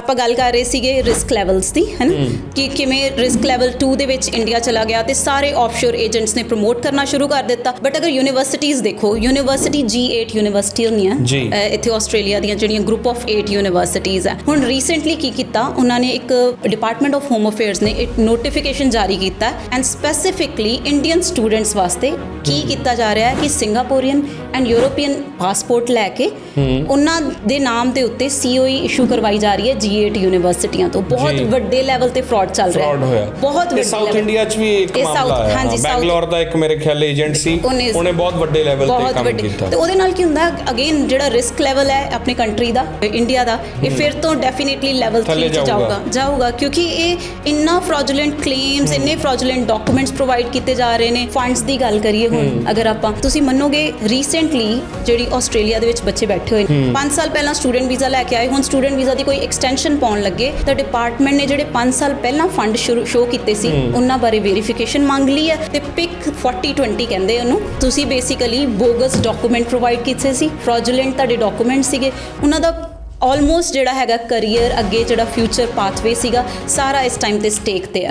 ਆਪਾਂ ਗੱਲ ਕਰ ਰਹੇ ਸੀਗੇ ਰਿਸਕ ਲੈਵਲਸ ਦੀ ਹੈਨਾ? ਕਿ ਕਿਵੇਂ ਰਿਸਕ ਲੈਵਲ 2 ਦੇ ਵਿੱਚ ਇੰਡੀਆ ਚਲਾ ਗਿਆ ਤੇ ਸਾਰੇ ਆਫਸ਼ੋਰ ਏਜੰਟਸ ਨੇ ਪ੍ਰਮੋਟ ਕਰਨਾ ਸ਼ੁਰੂ ਕਰ ਦਿੱਤਾ। ਬਟ ਅਗਰ ਯੂਨੀਵਰਸਿਟੀਜ਼ ਦੇਖੋ ਯੂਨੀਵਰਸਿਟੀ G8 ਯੂਨੀਵਰਸਿਟੀ ਹੁੰਦੀਆਂ ਇੱਥੇ ਆਸਟ੍ਰੇਲੀਆ ਦੀਆਂ ਜਿਹੜੀਆਂ ਗਰੁੱਪ ਆਫ 8 ਯੂਨੀਵਰਸਿਟੀਜ਼ ਹੈ ਹੁਣ ਰੀਸੈਂਟਲੀ ਕੀ ਕੀਤਾ ਉਹਨਾਂ ਨੇ ਇੱਕ ਡਿਪਾਰਟਮੈਂਟ ਆਫ ਹੋਮ ਅਫੇਅਰਸ ਨੇ ਇੱਕ ਨੋਟੀਫਿਕੇਸ਼ਨ ਜਾਰੀ ਕੀਤਾ ਐਂਡ ਸਪੈਸੀਫਿਕਲੀ ਇੰਡੀਅਨ ਸਟੂਡੈਂਟਸ ਵਾਸਤੇ ਕੀ ਕੀਤਾ ਜਾ ਰਿਹਾ ਹੈ ਕਿ ਸਿੰਗਾਪੋਰੀਅਨ ਐਂਡ ਯੂਰੋਪੀਅਨ ਪਾਸਪੋਰਟ ਲੈ ਕੇ ਉਹਨਾਂ ਦੇ ਨਾਮ ਦੇ ਉੱਤੇ ਸੀਓਈ ਇਸ਼ੂ ਕਰਵਾਈ ਜਾ ਰਹੀ ਹੈ G8 ਯੂਨੀਵਰਸਿਟੀਆਂ ਤੋਂ ਬਹੁਤ ਜੀ। ਵੱਡੇ ਲੈਵਲ ਤੇ ਫਰਾਡ ਚੱਲ ਰਿਹਾ। ਫਰਾਡ ਹੋਇਆ। ਬਹੁਤ ਵੱਡੇ ਸਾਊਥ level- ਇੰਡੀਆ 'ਚ ਵੀ ਇੱਕ ਇਹ ਮਾਮਲਾ South- ਆਇਆ। ਹਾਂਜੀ। South- ਬੈਂਗਲੌਰ ਦਾ ਇੱਕ ਮੇਰੇ ਖਿਆਲ ਏਜੰਟ ਸੀ। ਉਹਨੇ- ਉਹਨੇ ਬਹੁਤ ਵੱਡੇ ਲੈਵਲ ਤੇ ਬਹੁਤ ਕੰਮ ਵੱਡੀ ਕੀਤਾ। ਤੇ ਉਹਦੇ ਨਾਲ ਕੀ ਹੁੰਦਾ? ਅਗੇਨ ਜਿਹੜਾ ਰਿਸਕ ਲੈਵਲ ਹੈ ਆਪਣੀ ਕੰਟਰੀ ਦਾ ਇੰਡੀਆ ਦਾ ਇਹ ਫਿਰ ਤੋਂ ਡੈਫੀਨਿਟਲੀ ਲੈਵਲ 3 ਥੱਲੇ ਚ ਜਾਊਗਾ। ਜਾਊਗਾ। ਜਾਊਗਾ ਕਿਉਂਕਿ ਇਹ ਇੰਨਾ ਫ੍ਰੋਡੂਲੈਂਟ ਕਲੇਮਸ ਇੰਨੇ ਫ੍ਰੋਡੂਲੈਂਟ ਡਾਕੂਮੈਂਟਸ ਪ੍ਰੋਵਾਈਡ ਕੀਤੇ ਜਾ ਰਹੇ ਨੇ। ਫੰਡਸ ਦੀ ਗੱਲ ਕਰੀਏ ਹੁਣ ਅਗਰ ਆਪਾਂ ਤੁਸੀਂ ਮੰਨੋਗੇ ਰੀਸੈਂਟਲੀ ਜਿਹੜੀ ਆਸਟ੍ਰੇਲੀਆ ਦੇ ਵਿੱਚ ਬੱਚੇ ਬੈਠੇ ਹੋਏ ਨੇ। 5 ਸਾਲ ਪਹਿਲਾਂ ਸਟੂਡੈਂਟ ਵੀਜ਼ਾ ਲੈ ਕੇ ਆਏ। ਹੁਣ ਸਟੂਡੈਂਟ ਵੀਜ਼ਾ ਦੀ ਕੋਈ ਐਕਸਟੈਂਸ਼ਨ ਪਾਉਣ ਲੱਗੇ ਤਾਂ ਡਿਪਾਰਟਮੈਂਟ ਨੇ ਜਿਹੜੇ 5 ਸਾਲ ਪਹਿਲਾਂ ਫੰਡ ਸ਼ੋ ਕੀਤੇ ਸੀ ਉਹਨਾਂ ਬਾਰੇ ਵੈਰੀਫਿਕੇਸ਼ਨ ਮੰਗ ਲਈ ਹੈ ਤੇ ਪਿਕ 4020 ਕਹਿੰਦੇ ਉਹਨੂੰ। ਤੁਸੀਂ ਬੇਸਿਕਲੀ ਬੋਗਸ ਡਾਕੂਮੈਂਟ ਪ੍ਰੋਵਾਈਡ ਕੀਤੇ ਸੀ ਫ੍ਰੋਡੂਲੈਂਟ ਤੁਹਾਡੇ ਡਾਕੂਮੈਂਟ ਸੀਗੇ। ਉਹਨਾਂ ਦਾ ਆਲਮੋਸਟ ਜਿਹੜਾ ਹੈਗਾ ਕੈਰੀਅਰ ਅੱਗੇ ਜਿਹੜਾ ਫਿਊਚਰ ਪਾਥਵੇ ਸੀਗਾ ਸਾਰਾ ਇਸ ਟਾਈਮ ਤੇ ਸਟੇਕ ਤੇ ਹੈ।